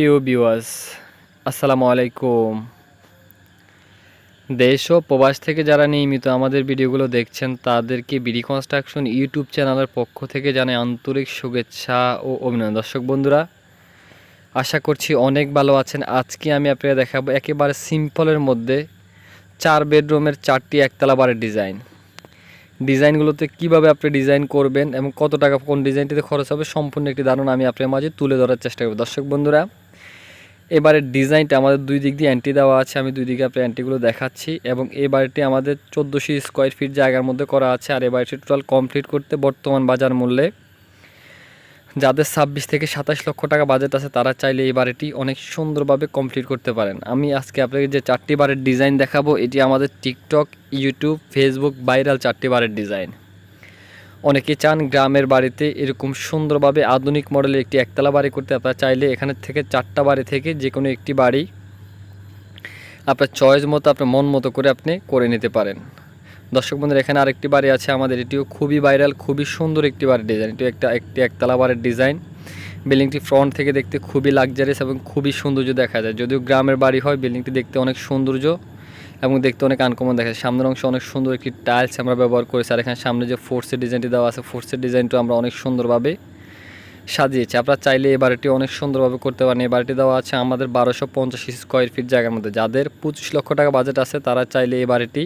প্রিয় বিওয়াস আসসালামু আলাইকুম। দেশ ও প্রবাস থেকে যারা নিয়মিত আমাদের ভিডিওগুলো দেখছেন, তাদেরকে বিডি কনস্ট্রাকশন ইউটিউব চ্যানেলের পক্ষ থেকে জানাই আন্তরিক শুভেচ্ছা ও অভিনন্দন। দর্শক বন্ধুরা, আশা করছি অনেক ভালো আছেন। আজকে আমি আপনাকে দেখাবো একেবারে সিম্পলের মধ্যে চার বেডরুমের চারটি একতলা বাড়ির ডিজাইন। ডিজাইনগুলোতে কীভাবে আপনি ডিজাইন করবেন এবং কত টাকা কোন ডিজাইনটিতে খরচ হবে সম্পূর্ণ একটি ধারণা আমি আপনার মাঝে তুলে ধরার চেষ্টা করব। দর্শক বন্ধুরা এবারের ডিজাইনটা আমাদের দুই দিক দিয়ে অ্যান্টি দেওয়া আছে, আমি দুই দিকে আপনার অ্যান্টিগুলো দেখাচ্ছি এবং এই বাড়িটি আমাদের চোদ্দোশো স্কোয়ার ফিট জায়গার মধ্যে করা আছে আর এই বাড়িটি টোটাল কমপ্লিট করতে বর্তমান বাজার মূল্যে যাদের ছাব্বিশ থেকে সাতাশ লক্ষ টাকা বাজেট আছে, তারা চাইলে এই বাড়িটি অনেক সুন্দরভাবে কমপ্লিট করতে পারেন। আমি আজকে আপনাকে যে চারটি বারের ডিজাইন দেখাবো, এটি আমাদের টিকটক ইউটিউব ফেসবুক ভাইরাল চারটি বারের ডিজাইন অনেকে চান গ্রামের বাড়িতে এরকম সুন্দরভাবে আধুনিক মডেলের একটি একতলা বাড়ি করতে। আপনারা চাইলে এখানে থেকে চারটা বাড়ি থেকে যে কোনো একটি বাড়ি আপনার চয়েস মতো, আপনার মন মতো করে আপনি করে নিতে পারেন। দর্শক বন্ধুরা, এখানে আরেকটি বাড়ি আছে আমাদের। এটিও খুবই ভাইরাল খুবই সুন্দর একটি বাড়ির ডিজাইন এটিও একটা, একটি একতলা বাড়ির ডিজাইন বিল্ডিংটি ফ্রন্ট থেকে দেখতে খুবই লাক্সারিয়াস এবং খুবই সৌন্দর্য দেখা যায়। যদিও গ্রামের বাড়ি হয়, বিল্ডিংটি দেখতে অনেক সৌন্দর্য। এবং দেখতে অনেক আনকমন দেখা যায় সামনের অংশ অনেক সুন্দর একটি টাইলস আমরা ব্যবহার করেছি, আর এখানে সামনে যে ফোর্সের ডিজাইনটি দেওয়া আছে ফোর্সের ডিজাইনটা আমরা অনেক সুন্দরভাবে সাজিয়েছি। আপনারা চাইলে এই বাড়িটি অনেক সুন্দরভাবে করতে পারেন। এই বাড়িটি দেওয়া আছে আমাদের বারোশো পঞ্চাশ স্কোয়ার ফিট জায়গার মধ্যে। যাদের পঁচিশ লক্ষ টাকা বাজেট আছে, তারা চাইলে এই বাড়িটি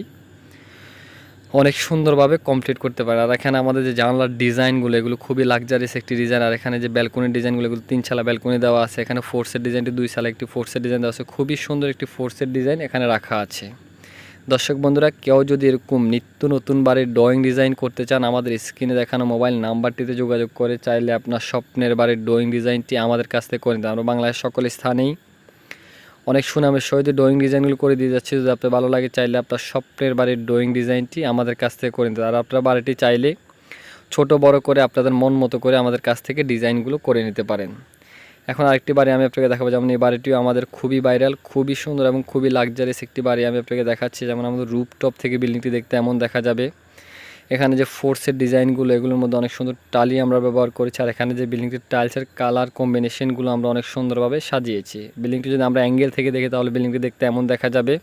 অনেক সুন্দরভাবে কমপ্লিট করতে পারে আর এখানে আমাদের যে জানলার ডিজাইনগুলো এগুলো খুবই লাক্সারিয়াস একটি ডিজাইন আর এখানে যে ব্যালকনির ডিজাইনগুলো এগুলো তিন ছালা ব্যালকনি দেওয়া আছে। এখানে ফোর্সের ডিজাইনটি দুই সালে একটি ফোর্সের ডিজাইন দেওয়া আছে। খুবই সুন্দর একটি ফোর্সের ডিজাইন এখানে রাখা আছে। দর্শক বন্ধুরা, কেউ যদি এরকম নিত্য নতুন বাড়ির ড্রয়িং ডিজাইন করতে চান, আমাদের স্ক্রিনে দেখানো মোবাইল নাম্বারটিতে যোগাযোগ করে চাইলে আপনার স্বপ্নের বাড়ির ড্রয়িং ডিজাইনটি আমাদের কাছ থেকে করে নিতে আমরা বাংলাদেশ সকল স্থানেই অনেক সুনামের সহিত ড্রয়িং ডিজাইনগুলো করে দিয়ে যাচ্ছে। যদি আপনার ভালো লাগে, চাইলে আপনার স্বপ্নের বাড়ির ড্রয়িং ডিজাইনটি আমাদের কাছ থেকে করে নিতে আর আপনার বাড়িটি চাইলে ছোট, বড় করে আপনাদের মন মতো করে আমাদের কাছ থেকে ডিজাইনগুলো করে নিতে পারেন। এখন আরেকটি বাড়ি আমি আপনাকে দেখাবো, যেমন এই বাড়িটিও আমাদের খুবই ভাইরাল খুবই সুন্দর এবং খুবই লাক্সারিয়াস একটি বাড়ি আমি আপনাকে দেখাচ্ছি। যেমন আমাদের রুপটপ থেকে বিল্ডিংটি দেখতে এমন দেখা যাবে। এখানে যে ফোর্সের ডিজাইনগুলো এগুলোর মধ্যে অনেক সুন্দর টালি আমরা ব্যবহার করেছি, আর এখানে যে বিল্ডিংটির টাইলসের কালার কম্বিনেশনগুলো আমরা অনেক সুন্দরভাবে সাজিয়েছি। বিল্ডিংটি যদি আমরা অ্যাঙ্গেল থেকে দেখি, তাহলে বিল্ডিংটি দেখতে এমন দেখা যাবে।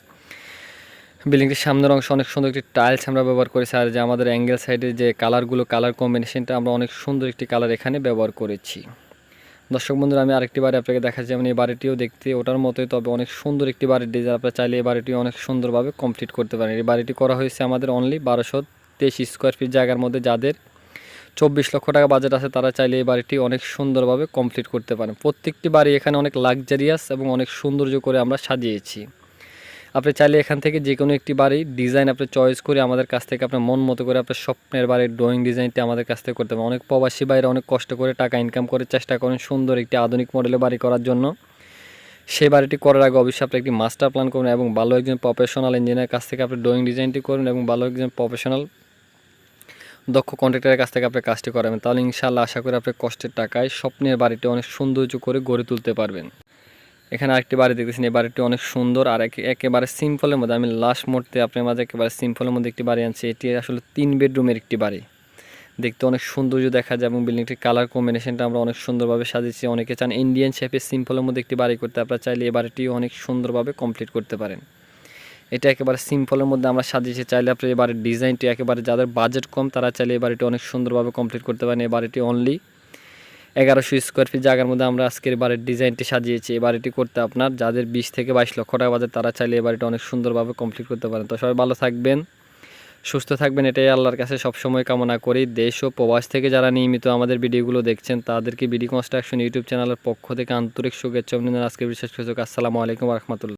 বিল্ডিংটির সামনের অংশ অনেক সুন্দর একটি টাইলস আমরা ব্যবহার করেছি, আর যে আমাদের অ্যাঙ্গেল সাইডে যে কালারগুলো কালার কম্বিনেশনটা আমরা অনেক সুন্দর একটি কালার এখানে ব্যবহার করেছি। দর্শক বন্ধুরা, আমি আরেকটি বাড়ি আপনাকে দেখাচ্ছি। যেমন এই বাড়িটিও দেখতে ওটার মতোই, তবে অনেক সুন্দর একটি বাড়ির ডিজাইন আপনারা চাইলে এই বাড়িটি অনেক সুন্দরভাবে কমপ্লিট করতে পারেন। এই বাড়িটি করা হয়েছে আমাদের অনলি বারোশো তেইশ স্কোয়ার ফিট জায়গার মধ্যে। যাদের চব্বিশ লক্ষ টাকা বাজেট আছে, তারা চাইলে এই বাড়িটি অনেক সুন্দরভাবে কমপ্লিট করতে পারেন। প্রত্যেকটি বাড়ি এখানে অনেক লাক্সারিয়াস এবং অনেক সৌন্দর্য করে আমরা সাজিয়েছি। আপনি চাইলে এখান থেকে যে কোনো একটি বাড়ি ডিজাইন আপনি চয়েস করে আমাদের কাছ থেকে আপনার মন মতো করে আপনার স্বপ্নের বাড়ির ড্রয়িং ডিজাইনটি আমাদের কাছ থেকে করতে পারেন অনেক প্রবাসী বাইরে অনেক কষ্ট করে টাকা ইনকাম করে চেষ্টা করেন সুন্দর একটি আধুনিক মডেলের বাড়ি করার জন্য। সেই বাড়িটি করার আগে অবশ্যই আপনি একটি মাস্টার প্ল্যান করুন এবং ভালো একজন প্রফেশনাল ইঞ্জিনিয়ার কাছ থেকে আপনি ড্রয়িং ডিজাইনটি করুন এবং ভালো একজন প্রফেশনাল দক্ষ কন্ট্রাক্টরের কাছ থেকে আপনি কাজটি করাবেন। তাহলে ইনশাল্লাহ আশা করি আপনি কষ্টের টাকায় স্বপ্নের বাড়িটি অনেক সৌন্দর্য করে গড়ে তুলতে পারবেন। এখানে আরেকটি বাড়ি দেখতেছেন, এই বাড়িটি অনেক সুন্দর আর একেবারে সিম্পলের মধ্যে, আমি লাস্ট মুহূর্তে আপনার মাঝে একেবারে সিম্পলের মধ্যে একটি বাড়ি আনছি, এটি আসলে তিন বেডরুমের একটি বাড়ি। দেখতে অনেক সৌন্দর্য দেখা যায় এবং বিল্ডিংটির কালার কম্বিনেশনটা আমরা অনেক সুন্দরভাবে সাজিয়েছি। অনেকে চান ইন্ডিয়ান শেপের সিম্পলের মধ্যে একটি বাড়ি করতে, আপনারা চাইলে এই বাড়িটিও অনেক সুন্দরভাবে কমপ্লিট করতে পারেন। এটা একেবারে সিম্পলের মধ্যে আমরা সাজিয়েছি, চাইলে আপনি এই বাড়ির ডিজাইনটি একেবারে যাদের বাজেট কম, তারা চাইলে এই বাড়িটি অনেক সুন্দরভাবে কমপ্লিট করতে পারেন। এই বাড়িটি অনলি এগারোশো স্কোয়ার ফিট জায়গার মধ্যে আমরা আজকের বাড়ির ডিজাইনটি সাজিয়েছি। এই বাড়িটি করতে আপনার যাদের বিশ থেকে বাইশ লক্ষ টাকা বাজেট, তারা চাইলে এই বাড়িটি অনেক সুন্দরভাবে কমপ্লিট করতে পারেন। তো সবাই ভালো থাকবেন, সুস্থ থাকবেন, এটাই আল্লাহর কাছে সবসময় কামনা করি। দেশ ও প্রবাস থেকে যারা নিয়মিত আমাদের ভিডিওগুলো দেখছেন, তাদেরকে বিডি কনস্ট্রাকশন ইউটিউব চ্যানেলের পক্ষ থেকে আন্তরিক শুভেচ্ছা অভিনন্দন। আজকে বিশেষ সুযোগ আসসালামু আলাইকুম রহমতুল্লাহ।